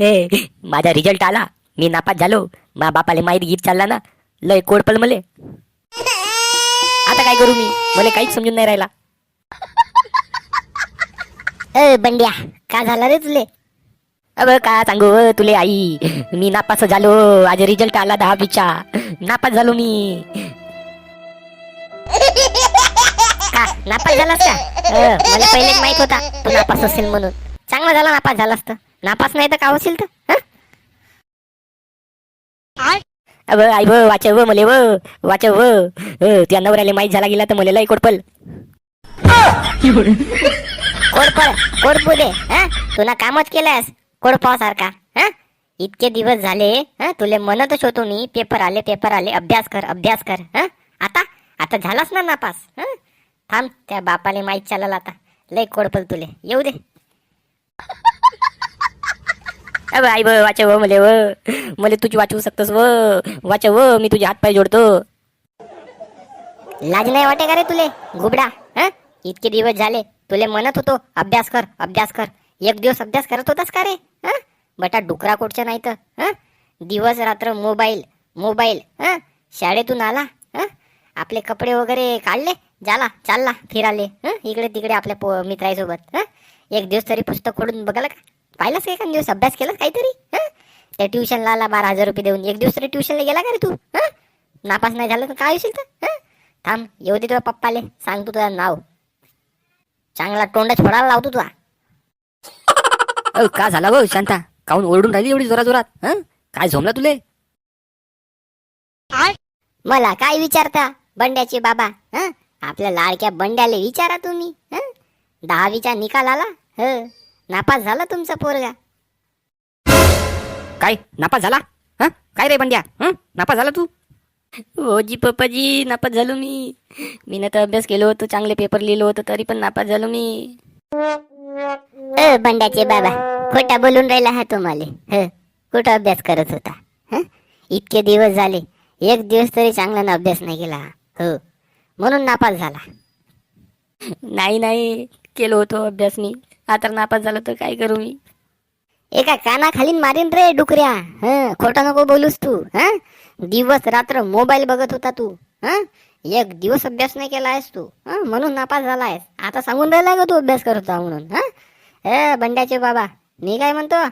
ए माझा रिझल्ट आला. मी नापास झालो. मा बापाले माहीत गीत चालला ना. लय कोडपल मले. आता काय करू मी? मला काहीच समजून नाही राहिला. अ बंड्या का झाला रे तुले? अब का सांगू अ, तुले आई? मी नापास झालो. आज रिझल्ट आला दहावीचा. नापास झालो मी. का? नापास झालास का? अ, मला पहिलेच माहीत होता. तू नापास असेल म्हणून. चांगला झाला नापास झालास तर. नापास नाही तर का होशील तर हं? अब आई व वाचव व मले व वाचव व त्या नवऱ्याला माहीत झाला गेला तर मला लय कोडपल कोडपळ कोडपू दे? तू ना कामच केलंस कोडपावासारखा हं? इतके दिवस झाले हं? तुले म्हणतच होतो मी पेपर आले पेपर आले अभ्यास कर अभ्यास कर हं? आता आता झालास ना नापास हं? थांब त्या बापाले माहीत चालल आता लय कोडपल तुले येऊ दे अब आई व वाचव व मले व. मले तुझी वाचवू शकतोस व. वाचव मी तुझे हात पाय जोडतो. लाज नाही वाटे का रे तुले? घुबडा इतके दिवस झाले तुले म्हणत होतो अभ्यास कर अभ्यास कर. एक दिवस अभ्यास करत होतास का रे? बटा डुकरा कोटच्या नाही तर हा? दिवस रात्र मोबाईल मोबाईल हा? शाळेतून आला हा? आपले कपडे वगैरे काढले झाला चालला फिराले इकडे तिकडे आपल्या पो मित्रांसोबत एक दिवस तरी पुस्तक खोडून बघायला का? पाहिलास का एखाद दिवस? अभ्यास केला काहीतरी? हं? त्या ट्युशनला आला बारा हजार रुपये देऊन. एक दिवस तरी ट्युशनला गेला का रे तू? हं? नापास नाही झालं तर काय होशील तर? हं? थांब येऊ दे तुझ्या पप्पाले. सांग तू तुझं नाव. चांगला तोंडच फोडायला लावतो तुला. अ का झाला व शांता? काऊन ओरडून राहिली एवढी जोरा जोरात? हं? काय झोमला तुले? मला काय विचारता? बंड्याचे बाबा. हं? आपल्या लाडक्या बंड्याले विचारा तुम्ही. हं? दहावीचा निकाल आला? ह? नापास झाला तुमचा पोरगा. काय? नापास झाला? हं? काय रे बंड्या? हं? नापास झाला तू? हो जी पप्पाजी नापास झालो मी. मी तर अभ्यास केलो होतो चांगले पेपर लिहिलो होतं तरी पण नापास झालो मी. अ बंड्याचे बाबा खोटा बोलून राहिला हा तुम्हाला. ह? कुठं अभ्यास करत होता? हं? इतके दिवस झाले एक दिवस तरी चांगला अभ्यास नाही केला हो. म्हणून नापास झाला. नाही नाही केलो होतो अभ्यास मी. आता नापास झालो तर काय करू मी? एका कानाखाली मारीन रे डुकऱ्या. हं खोटा नको बोलूस तू हं? दिवस रात्र मोबाईल बघत होता तू हं? एक दिवस अभ्यास नाही केला आहेस तू हं? म्हणून नापास झाला आहेस. आता सांगून राहिला का तू अभ्यास करत होता म्हणून हं? ए बंड्याचे बाबा मी काय म्हणतो?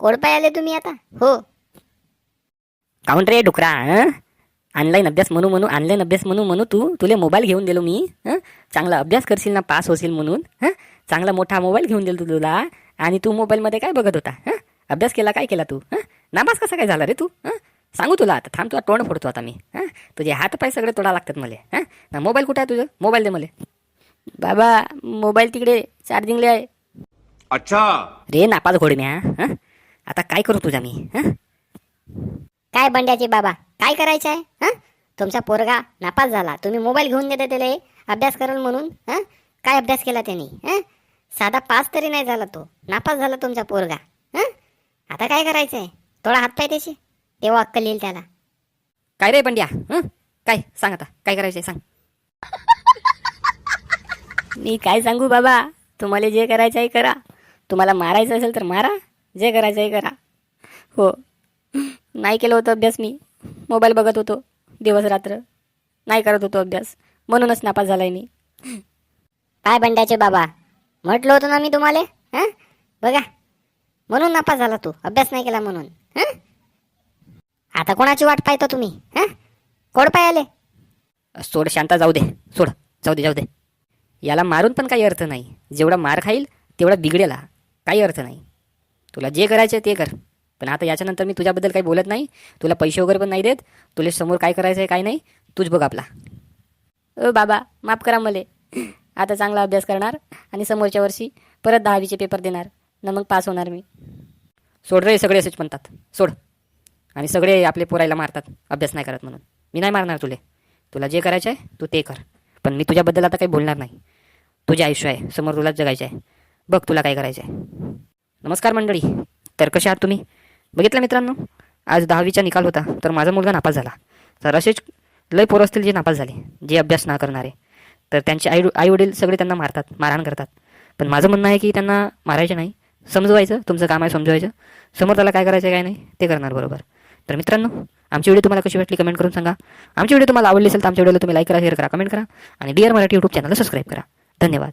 कोडपाय आले तुम्ही आता? हो. काऊन रे डुकरा हं? ऑनलाईन अभ्यास म्हणू म्हणू ऑनलाईन अभ्यास म्हणू म्हणू तू तुले मोबाईल घेऊन दिलो मी हं? चांगला अभ्यास करशील ना पास होशील म्हणून हं? चांगला मोठा मोबाईल घेऊन दिलो तुला आणि तू मोबाईलमध्ये काय बघत होता हं? अभ्यास केला काय केला तू हं? नापास कसा काय झाला रे तू हं? सांगू तुला आता थांब तुला तोंड फोडतो आता मी हं? तुझे हात पाय सगळे तोडा लागतात मला हं? ना मोबाईल कुठं आहे तुझं मोबाईल दे मला बाबा मोबाईल तिकडे चार्जिंगले आहे अच्छा रे नापास घोडम्या हं? आता काय करू तुझा मी हं? काय बंड्याचे बाबा? काय करायचं आहे हं? तुमचा पोरगा नापास झाला. तुम्ही मोबाईल घेऊन देता त्याला अभ्यास कराल म्हणून? हं? काय अभ्यास केला त्यांनी? हं? साधा पास तरी नाही झाला तो. नापास झाला तुमचा पोरगा. हं? आता काय करायचं आहे थोडा हातपाय त्याचे. तेव्हा अक्कल येईल त्याला. काय रे बंड्या? हं? काय? सांग आता. काय करायचंय? सांग. मी काय सांगू बाबा? तुम्हाला जे करायचं आहे करा. तुम्हाला मारायचं असेल तर मारा. जे करायचं आहे करा. हो. नाही केलं होतं अभ्यास मी. मोबाईल बघत होतो दिवस रात्र. नाही करत होतो अभ्यास. म्हणूनच नापास झालाय मी. काय बंड्याचे बाबा? म्हटलं होतं ना मी तुम्हाला? हं? बघा. म्हणून नापास झाला तू. अभ्यास नाही केला म्हणून. हं? आता कोणाची वाट पाहतो तुम्ही? हं? कोड पाय आले सोड शांता जाऊ दे. सोड. जाऊ दे जाऊ दे. याला मारून पण काही अर्थ नाही. जेवढा मार खाईल तेवढा बिघडेल. हा काही अर्थ नाही. तुला जे करायचं ते कर. पण आता याच्यानंतर मी तुझ्याबद्दल काही बोलत नाही. तुला पैसे वगैरे पण नाही देत. तुला समोर काय करायचं आहे काय नाही. तूच बघ आपला. ओ बाबा माफ करा मले. आता चांगला अभ्यास करणार आणि समोरच्या वर्षी परत दहावीचे पेपर देणार. ना मग पास होणार मी. सोड रे सगळे असेच म्हणतात. सोड. आणि सगळे आपले पोरायला मारतात. अभ्यास नाही करत म्हणून. मी नाही मारणार तुले. तुला जे करायचं आहे तू ते कर. पण मी तुझ्याबद्दल आता काही बोलणार नाही. तुझे आयुष्य आहे. समोर तुलाच जगायचं आहे. बघ तुला काय करायचं आहे. नमस्कार मंडळी. तर कसे आहात तुम्ही. बघितलं मित्रांनो? आज दहावीचा निकाल होता तर माझा मुलगा नापास झाला. तर असेच लय पोरं असतील जे नापास झाले जे अभ्यास ना करणारे. तर त्यांचे आई आई वडील सगळे त्यांना मारतात मारहाण करतात. पण माझं म्हणणं आहे की त्यांना मारायचं नाही. समजवायचं तुमचं काम आहे समजवायचं. समोर त्याला काय करायचं काय नाही ते करणार बरोबर. तर मित्रांनो आमची व्हिडिओ तुम्हाला कशी वाटली कमेंट करून सांगा. आमची व्हिडिओ तुम्हाला आवडली असेल तर आमच्या व्हिडिओला तुम्ही लाईक करा शेअर करा कमेंट करा. आणि डिअर मराठी यूट्यूब चॅनलला सबस्क्राईब करा. धन्यवाद.